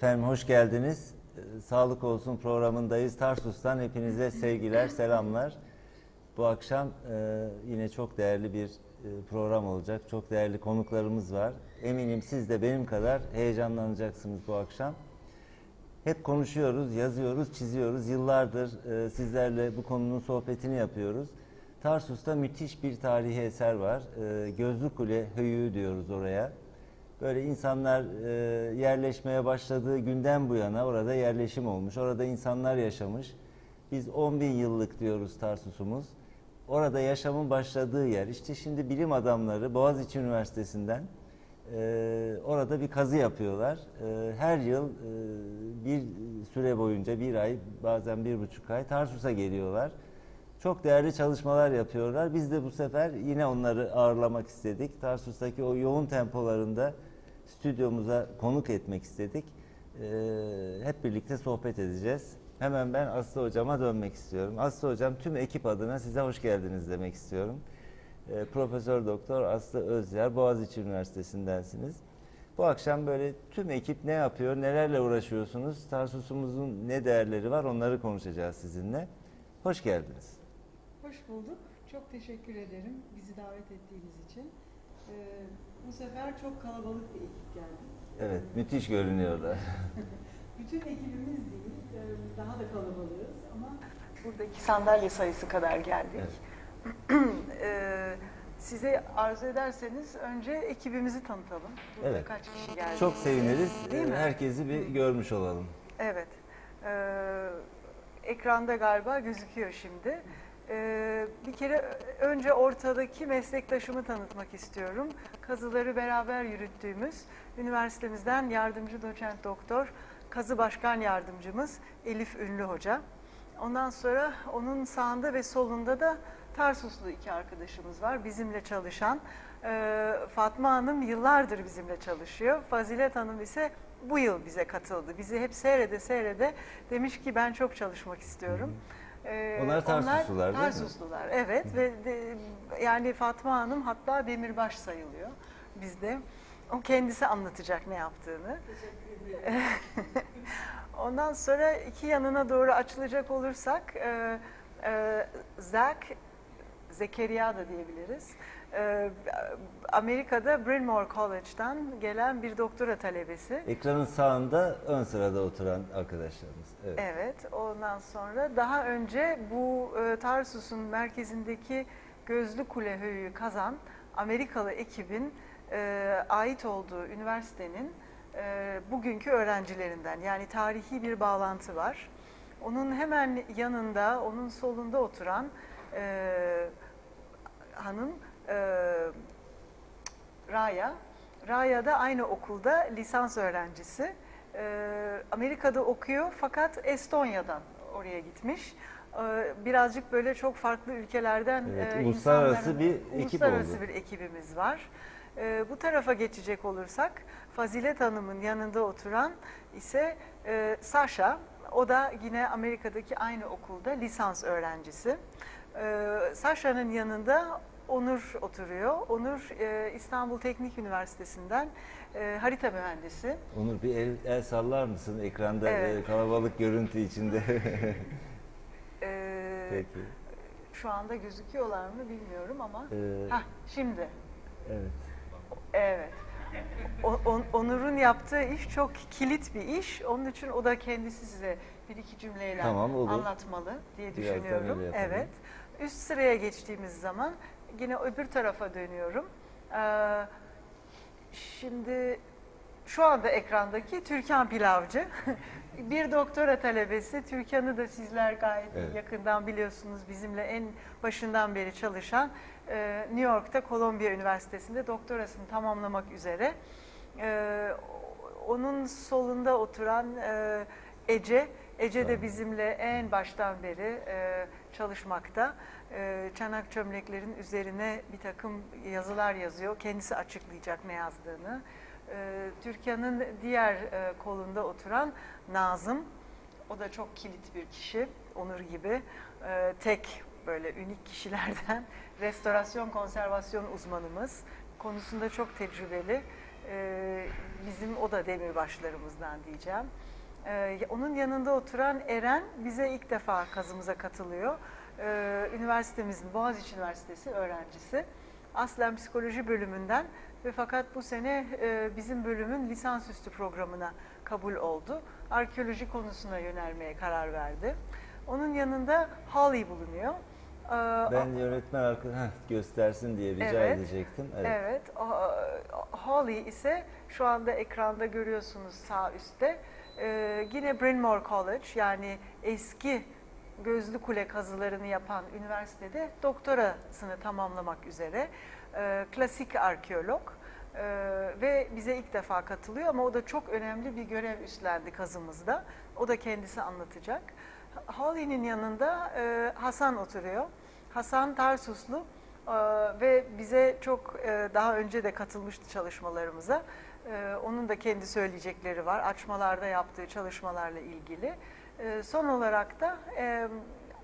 Efendim hoş geldiniz. Ee, Sağlık Olsun programındayız. Tarsus'tan hepinize sevgiler, selamlar. Bu akşam e, yine çok değerli bir e, program olacak. Çok değerli konuklarımız var. Eminim siz de benim kadar heyecanlanacaksınız bu akşam. Hep konuşuyoruz, yazıyoruz, çiziyoruz. Yıllardır e, sizlerle bu konunun sohbetini yapıyoruz. Tarsus'ta müthiş bir tarihi eser var. E, Gözlü Kule Höyüğü diyoruz oraya. Böyle insanlar e, yerleşmeye başladığı günden bu yana orada yerleşim olmuş. Orada insanlar yaşamış. Biz 10 bin yıllık diyoruz Tarsus'umuz. Orada yaşamın başladığı yer. İşte şimdi bilim adamları Boğaziçi Üniversitesi'nden e, orada bir kazı yapıyorlar. E, her yıl e, bir süre boyunca bir ay bazen bir buçuk ay Tarsus'a geliyorlar. Çok değerli çalışmalar yapıyorlar. Biz de bu sefer yine onları ağırlamak istedik. Tarsus'taki o yoğun tempolarında stüdyomuza konuk etmek istedik. Ee, hep birlikte sohbet edeceğiz. Hemen ben Aslı Hocam'a dönmek istiyorum. Aslı Hocam tüm ekip adına size hoş geldiniz demek istiyorum. Ee, Profesör Doktor Aslı Özyer, Boğaziçi Üniversitesi'ndensiniz. Bu akşam böyle tüm ekip ne yapıyor, nelerle uğraşıyorsunuz, Tarsus'umuzun ne değerleri var onları konuşacağız sizinle. Hoş geldiniz. Hoş bulduk. Çok teşekkür ederim bizi davet ettiğiniz için. Ee, bu sefer çok kalabalık bir ekip geldi. Evet, müthiş görünüyorlar. Bütün ekibimiz değil, e, daha da kalabalığız ama buradaki sandalye sayısı kadar geldik. Ee, size arzu ederseniz önce ekibimizi tanıtalım. Burada Evet. kaç kişi geldi? Çok seviniriz. Değil mi? Herkesi bir görmüş olalım. Evet. Ee, ekranda galiba gözüküyor şimdi. Ee, bir kere önce ortadaki meslektaşımı tanıtmak istiyorum. Kazıları beraber yürüttüğümüz üniversitemizden yardımcı doçent doktor, kazı başkan yardımcımız Elif Ünlü Hoca. Ondan sonra onun sağında ve solunda da Tarsuslu iki arkadaşımız var bizimle çalışan. Ee, Fatma Hanım yıllardır bizimle çalışıyor. Fazilet Hanım ise bu yıl bize katıldı. Bizi hep seyrede seyrede demiş ki ben çok çalışmak istiyorum. Ee, Onlar Tarsuslular değil mi? Tarsuslular, evet ve de- yani Fatma Hanım hatta demirbaş sayılıyor bizde. O kendisi anlatacak ne yaptığını. Ondan sonra iki yanına doğru açılacak olursak e, e, Zach Zekeriya da diyebiliriz. E, Amerika'da Bryn Mawr College'dan gelen bir doktora talebesi. Ekranın sağında ön sırada oturan arkadaşlarımız. Evet. Evet, ondan sonra daha önce bu e, Tarsus'un merkezindeki Gözlü Kule Höyü'yü kazan Amerikalı ekibin e, ait olduğu üniversitenin e, bugünkü öğrencilerinden. Yani tarihi bir bağlantı var. Onun hemen yanında, onun solunda oturan e, hanım e, Raya. Raya da aynı okulda lisans öğrencisi. Ee, Amerika'da okuyor fakat Estonya'dan oraya gitmiş. Ee, birazcık böyle çok farklı ülkelerden Evet, e, uluslararası bir ekip uluslararası oldu. bir ekibimiz var. Ee, bu tarafa geçecek olursak Fazilet Hanım'ın yanında oturan ise e, Sasha. O da yine Amerika'daki aynı okulda lisans öğrencisi. Ee, Sasha'nın yanında Onur oturuyor. Onur e, İstanbul Teknik Üniversitesi'nden e, harita mühendisi. Onur bir el, el sallar mısın ekranda Evet. e, kalabalık görüntü içinde? Ee, Peki. Şu anda gözüküyorlar mı bilmiyorum ama. Ee, Hah, şimdi. evet. Evet. O- On- Onur'un yaptığı iş çok kilit bir iş. Onun için o da kendisi size bir iki cümleyle Tamam, olur. anlatmalı diye düşünüyorum. Evet. Üst sıraya geçtiğimiz zaman yine öbür tarafa dönüyorum. Ee, şimdi şu anda ekrandaki Türkan Pilavcı. bir doktora talebesi. Türkan'ı da sizler gayet Evet. yakından biliyorsunuz. Bizimle en başından beri çalışan e, New York'ta Columbia Üniversitesi'nde doktorasını tamamlamak üzere. E, onun solunda oturan e, Ece, Ece de bizimle en baştan beri e, çalışmakta. E, çanak çömleklerin üzerine bir takım yazılar yazıyor. Kendisi açıklayacak ne yazdığını. E, Türkiye'nin diğer e, kolunda oturan Nazım. O da çok kilit bir kişi, Onur gibi. E, tek böyle ünik kişilerden restorasyon konservasyon uzmanımız. Konusunda çok tecrübeli. Ee, bizim o da demirbaşlarımızdan diyeceğim. Ee, onun yanında oturan Eren bize ilk defa kazımıza katılıyor. Ee, üniversitemizin, Boğaziçi Üniversitesi öğrencisi. Aslen psikoloji bölümünden ve fakat bu sene e, bizim bölümün lisansüstü programına kabul oldu. Arkeoloji konusuna yönelmeye karar verdi. Onun yanında Holly bulunuyor. Ee, Ben yönetmen arkadaş göstersin diye rica Evet. edecektim. Evet. Evet. o- Holly ise şu anda ekranda görüyorsunuz sağ üstte. Ee, yine Bryn Mawr College yani eski Gözlü Kule kazılarını yapan üniversitede doktorasını tamamlamak üzere. Ee, klasik arkeolog Ee, ve bize ilk defa katılıyor ama o da çok önemli bir görev üstlendi kazımızda. O da kendisi anlatacak. Holly'nin yanında e, Hasan oturuyor. Hasan Tarsuslu ee, ve bize çok e, daha önce de katılmıştı çalışmalarımıza. Ee, Onun da kendi söyleyecekleri var açmalarda yaptığı çalışmalarla ilgili. Ee, Son olarak da e,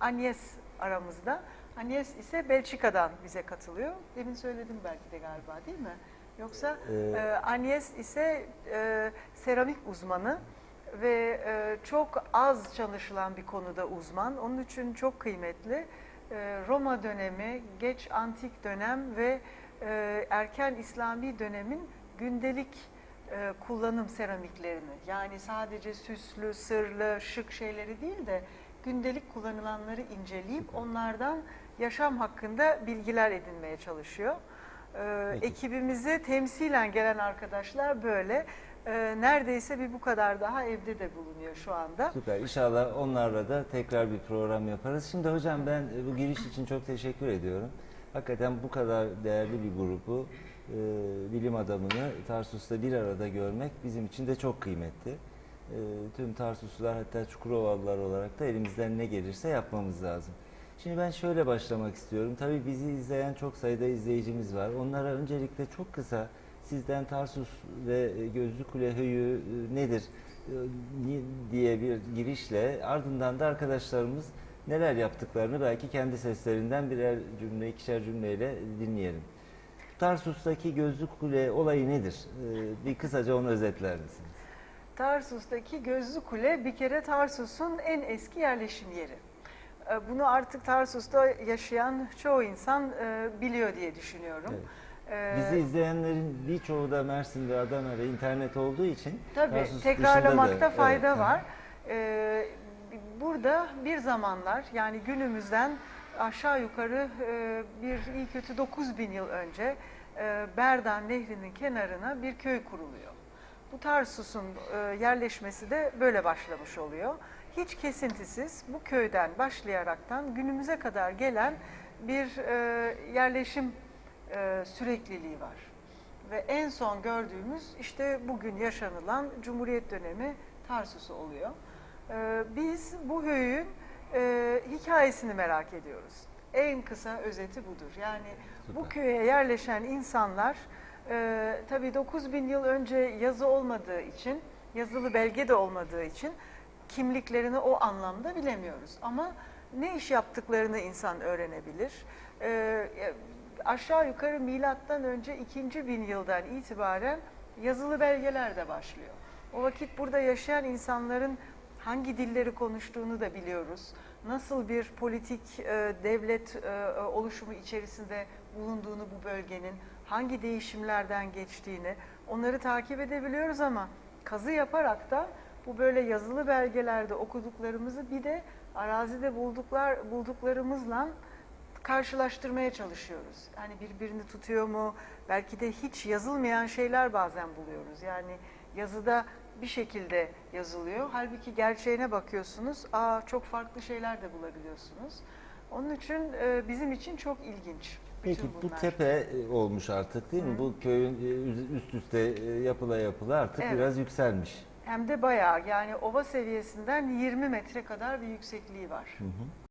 Agnes aramızda. Agnes ise Belçika'dan bize katılıyor. Demin söyledim belki de galiba değil mi? Yoksa Ee, e, Agnes ise e, seramik uzmanı ve e, çok az çalışılan bir konuda uzman. Onun için çok kıymetli. E, Roma dönemi, geç antik dönem ve e, erken İslami dönemin gündelik e, kullanım seramiklerini yani sadece süslü, sırlı, şık şeyleri değil de gündelik kullanılanları inceleyip onlardan yaşam hakkında bilgiler edinmeye çalışıyor. E, ekibimize temsilen gelen arkadaşlar böyle. E, neredeyse bir bu kadar daha evde de bulunuyor şu anda. Süper. İnşallah onlarla da tekrar bir program yaparız. Şimdi hocam ben bu giriş için çok teşekkür ediyorum. Hakikaten bu kadar değerli bir grubu, e, bilim adamını Tarsus'ta bir arada görmek bizim için de çok kıymetli. E, tüm Tarsuslular hatta Çukurovalılar olarak da elimizden ne gelirse yapmamız lazım. Şimdi ben şöyle başlamak istiyorum. Tabii bizi izleyen çok sayıda izleyicimiz var. Onlara öncelikle çok kısa sizden Tarsus ve Gözlü Kule Höyü e, nedir diye bir girişle ardından da arkadaşlarımız neler yaptıklarını belki kendi seslerinden birer cümle, ikişer cümleyle dinleyelim. Tarsus'taki Gözlü Kule olayı nedir? E, Bir kısaca onu özetler misiniz? Tarsus'taki Gözlü Kule bir kere Tarsus'un en eski yerleşim yeri. E, Bunu artık Tarsus'ta yaşayan çoğu insan e, biliyor diye düşünüyorum. Evet. Bizi izleyenlerin birçoğu da Mersin ve Adana'da internet olduğu için Tabii Tarsus tekrarlamakta da- fayda evet, var. Ee, burada bir zamanlar yani günümüzden aşağı yukarı e, bir iyi kötü 9000 yıl önce e, Berdan Nehri'nin kenarına bir köy kuruluyor. Bu Tarsus'un e, yerleşmesi de böyle başlamış oluyor. Hiç kesintisiz bu köyden başlayaraktan günümüze kadar gelen bir e, yerleşim e, sürekliliği var. Ve en son gördüğümüz işte bugün yaşanılan Cumhuriyet dönemi Tarsus'u oluyor. Ee, biz bu höyün e, hikayesini merak ediyoruz. En kısa özeti budur. Yani bu Süper. köye yerleşen insanlar e, tabii 9000 yıl önce yazı olmadığı için, yazılı belge de olmadığı için kimliklerini o anlamda bilemiyoruz. Ama ne iş yaptıklarını insan öğrenebilir. Ee, e, aşağı yukarı milattan önce 2000 bin yıldan itibaren yazılı belgeler de başlıyor. O vakit burada yaşayan insanların hangi dilleri konuştuğunu da biliyoruz. Nasıl bir politik e, devlet e, oluşumu içerisinde bulunduğunu bu bölgenin, hangi değişimlerden geçtiğini onları takip edebiliyoruz ama kazı yaparak da bu böyle yazılı belgelerde okuduklarımızı bir de arazide bulduklar bulduklarımızla karşılaştırmaya çalışıyoruz. Yani birbirini tutuyor mu? Belki de hiç yazılmayan şeyler bazen buluyoruz. Yani yazıda bir şekilde yazılıyor. Halbuki gerçeğine bakıyorsunuz. Aa çok farklı şeyler de bulabiliyorsunuz. Onun için e, bizim için çok ilginç. Peki bu tepe e, olmuş artık değil mi? Hı. Bu köyün e, üst üste e, yapıla yapıla artık Evet. biraz yükselmiş. Hem de bayağı yani ova seviyesinden 20 metre kadar bir yüksekliği var. Hı hı.